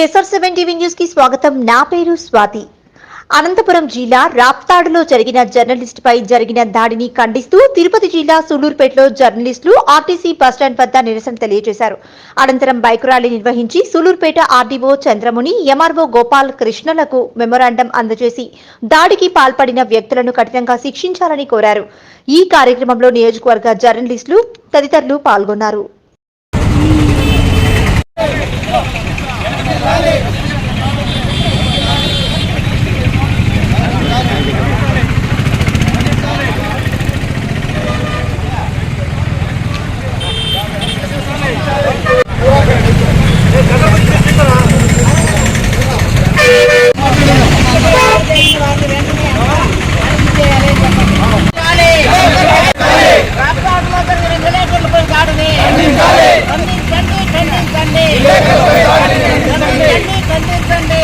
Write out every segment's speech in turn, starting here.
SR seven TV న్యూస్కి స్వాగతం. నా పేరు స్వాతి. అనంతపురం జిల్లా రాప్తాడులో జరిగిన జర్నలిస్టుపై జరిగిన దాడిని ఖండిస్తూ తిరుపతి జిల్లా సూలూరుపేటలో జర్నలిస్టులు ఆర్టీసీ బస్టాండ్ వద్ద నిరసన తెలియజేశారు. అనంతరం బైక్ ర్యాలీ నిర్వహించి సూలూరుపేట ఆర్డీఓ చంద్రముని ఎంఆర్ఓ గోపాల్ కృష్ణలకు మెమొరాండం అందజేసి దాడికి పాల్పడిన వ్యక్తులను కఠినంగా శిక్షించాలని కోరారు. ఈ కార్యక్రమంలో నియోజకవర్గ జర్నలిస్టులు తదితరులు పాల్గొన్నారు. రాష్ట్రాల్లో జరిగిన విలేకరులపై దాడిని ఖండించండి ఖండించండి ఖండించండి ఖండించండి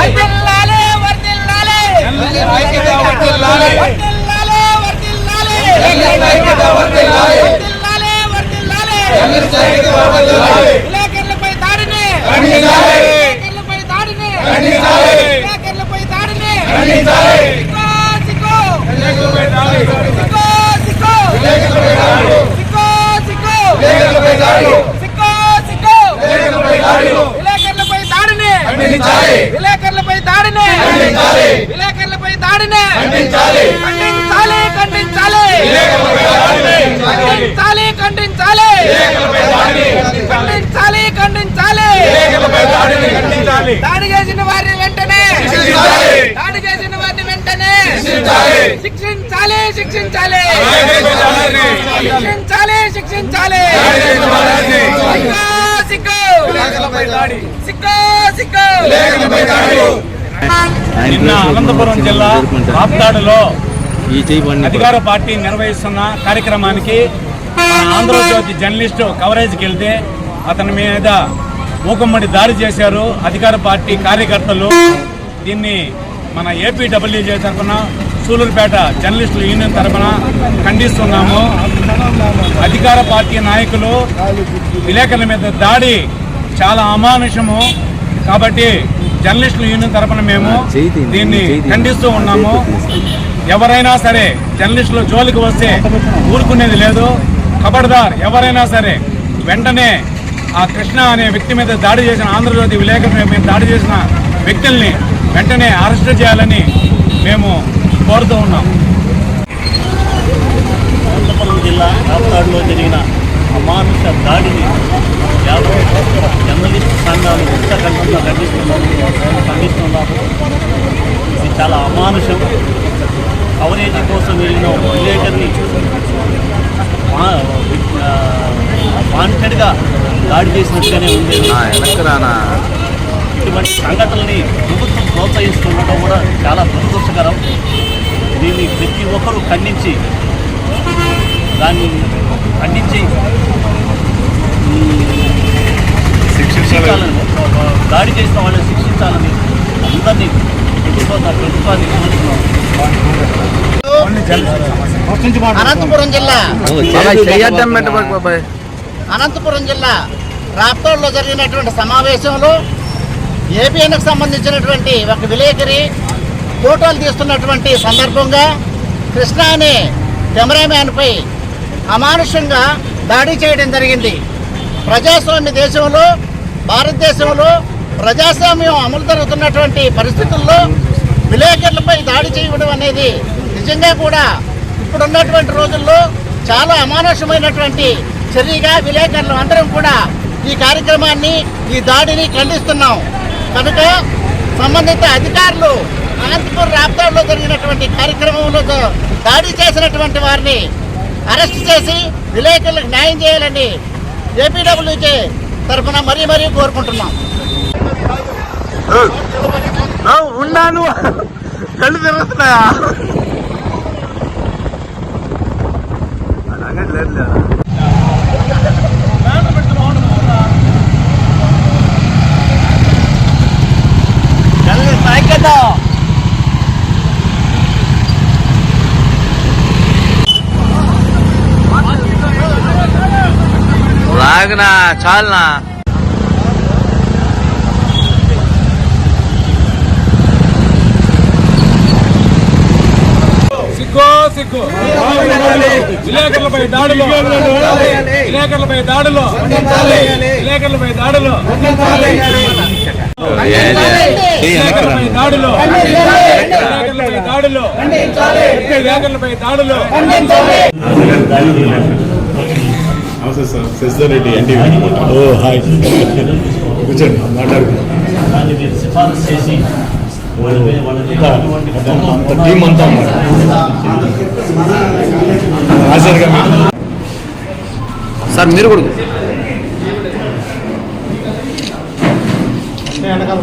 వర్ధిల్లాలి, వర్ధిల్లాలి. వర్ధిల్లాలి, వర్ధిల్లాలి. వర్ధిల్లాలి, వర్ధిల్లాలి. విలేకరులపై దాడిని విలేకరులపై దాడిని విలేకరులపై దాడిని సిక్కో, సిక్కో. సిక్కో, సిక్కో. సిక్కో, సిక్కో. సిక్కో, సిక్కో. విలేకరులపై దాడిని విలేకరులపై దాడిని విలేకరులపై దాడిని ఖండించాలి ఖండించాలి. ఖండించాలి ఖండించాలి. ఖండించాలి ఖండించాలి. దాడి చేసిన వారిని వెంటనే. దాడి చేసిన వారిని వెంటనే. శిక్షించాలి. శిక్షించాలి శిక్షించాలి. శిక్షించాలి సిగ్గు సిగ్గు. సిగ్గు సిగ్గు. నిన్న అనంతపురం జిల్లా రాప్తాడులో అధికార పార్టీ నిర్వహిస్తున్న కార్యక్రమానికి మన ఆంధ్రజ్యోతి జర్నలిస్టు కవరేజ్కి వెళ్తే అతని మీద మూకమ్మడి దాడి చేశారు అధికార పార్టీ కార్యకర్తలు. దీన్ని మన ఏపీడబ్ల్యూజే తరఫున సూలూరుపేట జర్నలిస్టుల యూనియన్ తరఫున ఖండిస్తున్నాము. అధికార పార్టీ నాయకులు విలేకరుల మీద దాడి చాలా అమానుషము. కాబట్టి జర్నలిస్టుల యూనియన్ తరఫున మేము దీన్ని ఖండిస్తూ ఉన్నాము. ఎవరైనా సరే జర్నలిస్టుల జోలికి వస్తే ఊరుకునేది లేదు. ఖబర్దార్ ఎవరైనా సరే వెంటనే ఆ కృష్ణ అనే వ్యక్తి మీద దాడి చేసిన ఆంధ్రజ్యోతి విలేకరుల మీద దాడి చేసిన వ్యక్తుల్ని వెంటనే అరెస్ట్ చేయాలని మేము కోరుతూ ఉన్నాం అనంతపురం జిల్లా రాప్తాడులో జరిగిన అమానుష దాడిని యాభై జర్నలిస్ట్ సంఘాలు ఉత్తకంఠంగా ఖండిస్తున్నాము ఖండిస్తున్నాము ఇది చాలా అమానుషం కవరేజ్ కోసం వెళ్ళిన విలేకర్ని వాంటెడ్గా దాడి చేసినట్టుగానే ఉంది ఇటువంటి సంఘటనల్ని ప్రభుత్వం ప్రోత్సహిస్తుండటం కూడా చాలా దురదృష్టకరం దీన్ని ప్రతి ఒక్కరూ ఖండించి దాన్ని ఖండించి శిక్షించాలని దాడి చేసిన వాళ్ళని శిక్షించాలని అందరినీ ప్రభుత్వం ప్రభుత్వాన్ని అనంతపురం జిల్లా. అనంతపురం జిల్లా రాప్తాడులో జరిగినటువంటి సమావేశంలో ఏబిఎన్కు సంబంధించినటువంటి ఒక విలేకరి ఫోటోలు తీస్తున్నటువంటి సందర్భంగా కృష్ణ అనే కెమెరామ్యాన్పై అమానుషంగా దాడి చేయడం జరిగింది. ప్రజాస్వామ్య దేశంలో భారతదేశంలో ప్రజాస్వామ్యం అమలు జరుగుతున్నటువంటి పరిస్థితుల్లో విలేకరులపై దాడి చేయడం అనేది నిజంగా కూడా ఇప్పుడున్నటువంటి రోజుల్లో చాలా అమానుషమైనటువంటి చర్యగా విలేకరులు అందరం కూడా ఈ కార్యక్రమాన్ని ఈ దాడిని ఖండిస్తున్నాం. కనుక సంబంధిత అధికారులు అనంతపురం రాప్తాడులో జరిగినటువంటి కార్యక్రమంలో దాడి చేసినటువంటి వారిని అరెస్ట్ చేసి విలేకరులకు న్యాయం చేయాలని ఏపీడబ్ల్యూకే తరఫున మరీ మరీ కోరుకుంటున్నాం ఉన్నాను కళ్ళు తిరుగుతున్నాయా అలాగే లేదు లేదా జర్నలిస్ట్ ఆగనా చాలనా. సిగ్గు సిగ్గు. విలేకరులపై దాడులు. విలేకరులపై దాడులు. విలేకరులపై దాడులు. విలేకరులపై దాడులు. విలేకరులపై దాడులు. విలేకరులపై దాడులు. నమస్తే సార్ శశిధర్ ఎన్టీవీ ఓ హాయ్ కూర్చోండి మాట్లాడుకుందాం. దాన్ని మీరు సిఫారసు చేసి టీం అంతా సార్ కూడా వెనకాల